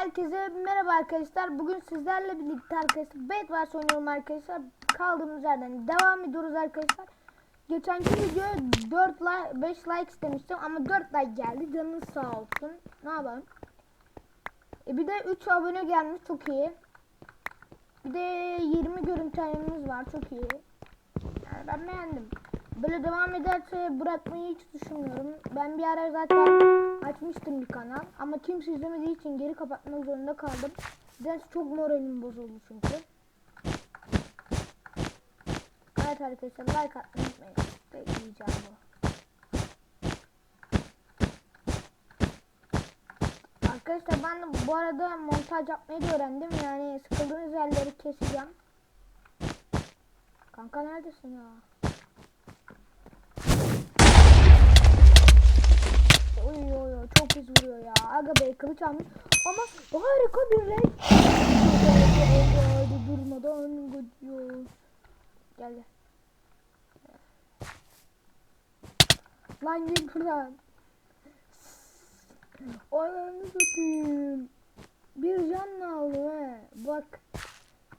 Herkese merhaba arkadaşlar. Bugün sizlerle birlikte arkadaşlar Bedwars oynuyorum arkadaşlar. Kaldığımız yerden devam ediyoruz arkadaşlar. Geçenki videoya 4 like 5 like istemiştim ama 4 like geldi. Canınız sağ olsun. Ne yapalım? E bir de 3 abone gelmiş çok iyi. Bir de 20 görüntü var çok iyi. Yani ben beğendim. Böyle devam ederse bırakmayı hiç düşünmüyorum. Ben bir ara zaten açmıştım bir kanal ama kimse izlemediği için geri kapatmak zorunda kaldım. Ders çok moralim bozuldu çünkü. Evet arkadaşlar like atmayı unutmayın. Bekleyeceğim bu. Arkadaşlar ben bu arada montaj yapmayı da öğrendim. Yani sıkıldığınız yerleri keseceğim. Kanka neredesin ya? Oy oy oy çok pis vuruyor ya. Aga bey kılıç almış ama harika bir renk. Hadi durmadan gidiyor. Gel gel. Lan git buradan. Ayağını satayım. Bir can aldı he. Bak.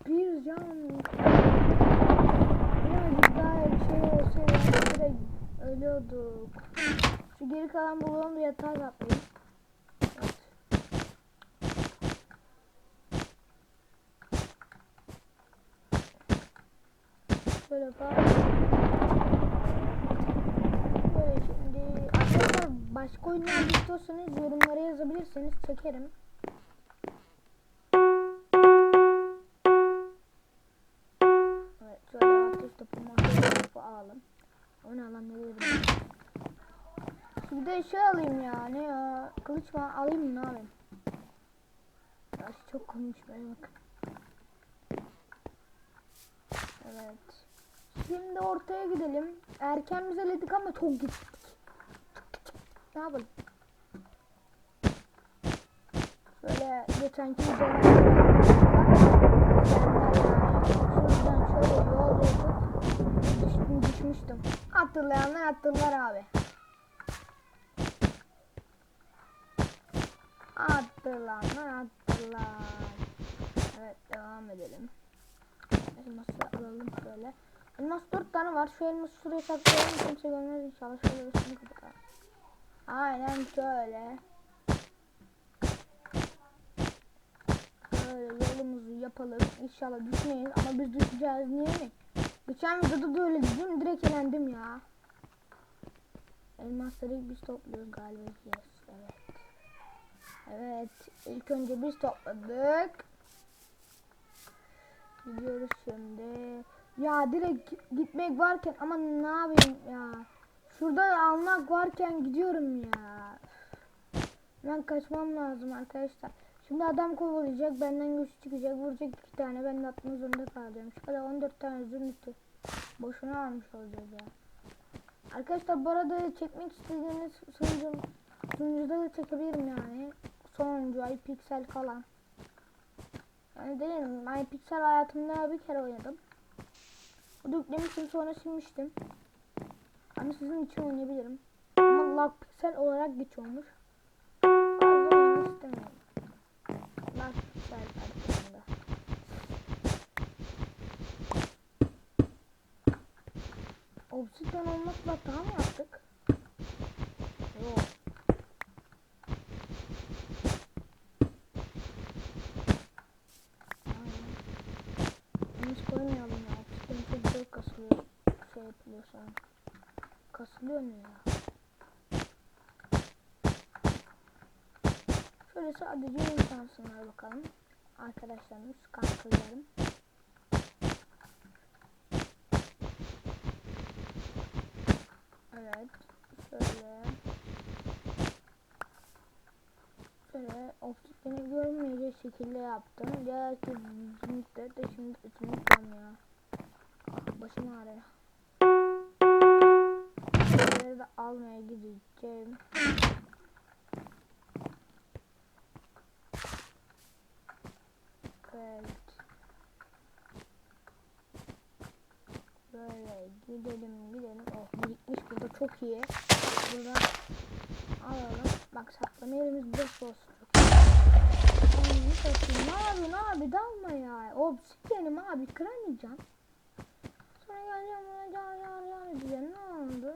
Bir can. Birazcık daha şey olsaydı ölüyorduk. Şu geri kalan bulağını da yatağa atlayayım. Evet. Böyle bak. Böyle şimdi arkadaşlar başka oyunlar istiyorsanız yorumlara yazabilirseniz çekerim. Evet şöyle ateş topu mahsul topu alalım. O ne lan ne. Bir de şey alayım ya ne ya kılıç mı alayım ne alayım? Ya çok konuşmaya bak. Evet. Şimdi ortaya gidelim. Erken biz eledik ama çok gittik. Ne yapalım? Böyle geçenki videolarda şuradan şöyle yol yapıp düştüm düşmüştüm. Hatırlayanlar hatırlar abi. Hatırlanlar hatırlar. Evet devam edelim. Elması alalım şöyle. Elmas 4 tane var. Şu elması şuraya saklayalım. Kimse görmez inşallah. Şöyle üstünü kapatalım. Aynen şöyle. Böyle yolumuzu yapalım. İnşallah düşmeyiz ama biz düşeceğiz. Niye mi? Geçen videoda da öyle dedim. Direkt elendim ya. Elmasları biz topluyoruz galiba. Yes. Evet. Evet. ilk önce biz topladık. Gidiyoruz şimdi. Ya direkt gitmek varken ama ne yapayım ya. Şurada almak varken gidiyorum ya. Ben kaçmam lazım arkadaşlar. Şimdi adam kovalayacak. Benden güç çıkacak. Vuracak iki tane. Ben de atmak zorunda kalacağım. Şöyle 14 tane zümrütü. Boşuna almış olacağız ya. Arkadaşlar bu arada çekmek istediğiniz sunucu, sunucuda da çekebilirim yani. Sonuncu ay piksel falan. Yani değil mi? Pixel hayatımda bir kere oynadım. Yüklemiştim sonra silmiştim. Hani sizin için oynayabilirim. Ama lag pixel olarak geç olmuş. Fazla oynamak istemiyorum. Lag. Obsidian olmakla daha mı yaptık? Yok. Hiç koymayalım ya. Obsidian çok güzel kasılıyor. An. Kasılıyor mu ya? Şöyle sadece insansınlar bakalım. Arkadaşlarımız, kankalarım. Evet. Şöyle. Şöyle obsidiyeni görmeyecek şekilde yaptım. Diğer kesinlikle de şimdi içini ya. Da almaya gideceğim. Evet. Böyle gidelim gidelim. Oh birikmiş burada çok iyi. Buradan alalım. Bak saklama yerimiz boş olsun. Çok iyi. alma ya. Obsidian'ım abi kıramayacağım. Sonra geleceğim buna car car car diyeceğim. Ne oldu?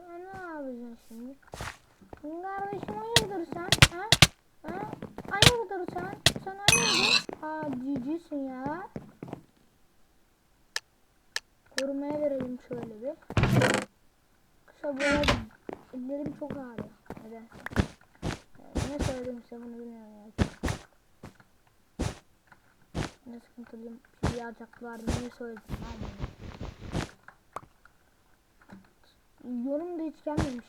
Yapacaksın şimdi? Kardeşim hayırdır sen? Ha? Ha? Hayırdır sen? Sen hayırdır? Aa cicisin ya. Korumaya verelim şöyle bir. Kısa böyle ellerim çok ağrıyor. Neden? Ne söyledim size bunu bilmiyorum ya. Ne sıkıntılıyım. Bir şey alacaklardı. Ne söyledim abi. Yorum da hiç gelmemiş.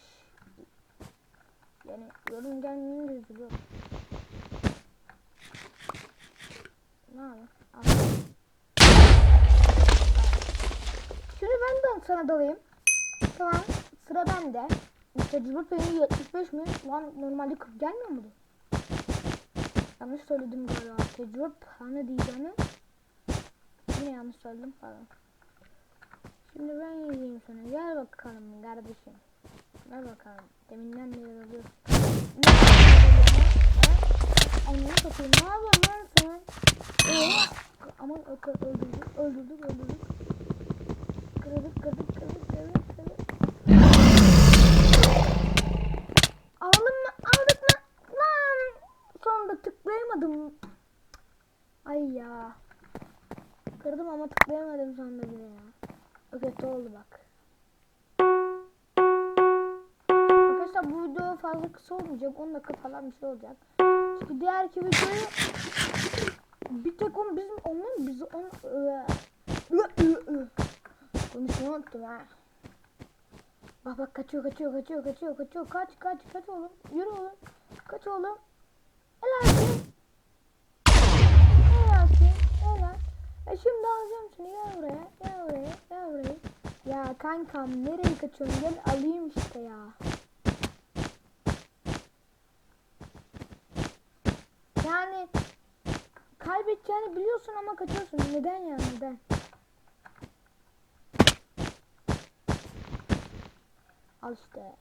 Yani yorum gelmeyince üzülüyorum. Ne abi? Şimdi ben de sana dalayım. Tamam. Sıra bende. Tecrübe payı 75 mi? Lan normalde 40 gelmiyor mu? Yanlış söyledim galiba. Tecrübe puanı diyeceğini. Yine yanlış söyledim pardon. Şimdi ben yazayım sana. Gel bakalım kardeşim. Gel bakalım. Deminden beri oluyor. Ne Ananı satayım. Ne yapıyorsun lan sen? Aman öldürdük, öldürdük, öldürdük. Kırdık, kırdık, kırdık, kırdık, kırdık. Aldım mı? Aldık mı? Lan! Sonunda tıklayamadım. Ay ya. Kırdım ama tıklayamadım sonunda bile ya. Kötü oldu bak. Arkadaşlar bu video fazla kısa olmayacak. 10 dakika falan bir şey olacak. Çünkü diğerki videoyu bir tek on bizim onun biz on konuşmayı unuttum ha. Bak bak kaçıyor kaçıyor kaçıyor kaçıyor kaçıyor. Kaç kaç kaç oğlum? Yürü oğlum. Kaç oğlum? Helal olsun. Helal olsun. Helal. E şimdi alacağım seni gel ya kankam nereye kaçıyorsun? Gel alayım işte ya. Yani kaybedeceğini biliyorsun ama kaçıyorsun. Neden ya neden? Al işte